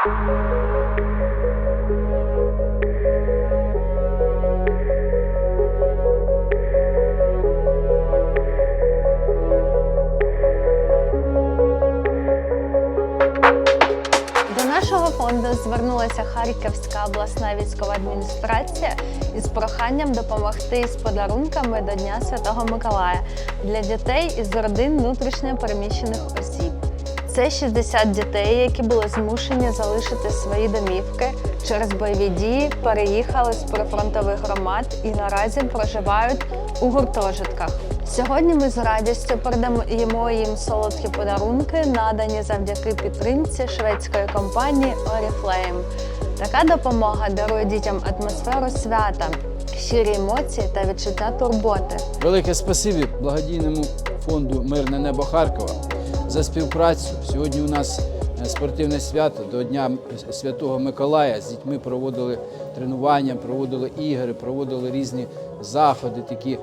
Нашого фонду звернулася Харківська обласна військова адміністрація із проханням допомогти з подарунками до Дня Святого Миколая для дітей із родин внутрішньо переміщених осіб. Це 60 дітей, які були змушені залишити свої домівки через бойові дії, переїхали з прифронтових громад і наразі проживають у гуртожитках. Сьогодні ми з радістю передаємо їм солодкі подарунки, надані завдяки підтримці шведської компанії Oriflame. Така допомога дарує дітям атмосферу свята, щирі емоції та відчуття турботи. Велике спасибі благодійному фонду Мирне небо Харкова за співпрацю. Сьогодні у нас е, спортивне свято до Дня Святого Миколая. З дітьми проводили тренування, проводили ігри, проводили різні заходи, такі е,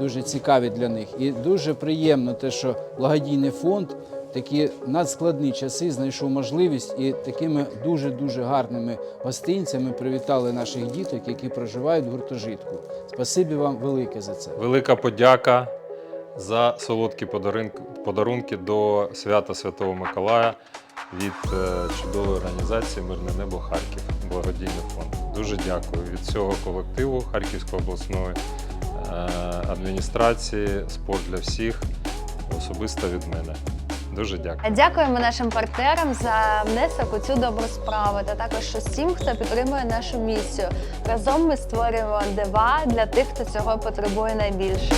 дуже цікаві для них. І дуже приємно те, що благодійний фонд такі надскладні часи знайшов можливість і такими дуже дуже гарними гостинцями привітали наших діток, які проживають в гуртожитку. Спасибі вам велике за це. Велика подяка за солодкі подарунки, до свята Святого Миколая від е, чудової організації Мирне небо Харків, благодійний фонд. Дуже дякую від цього колективу Харківської обласної е, адміністрації, спорт для всіх, особисто від мене. Дуже дякую. Дякуємо нашим партнерам за внесок у цю добру справу та також усім, хто підтримує нашу місію. Разом ми створюємо дива для тих, хто цього потребує найбільше.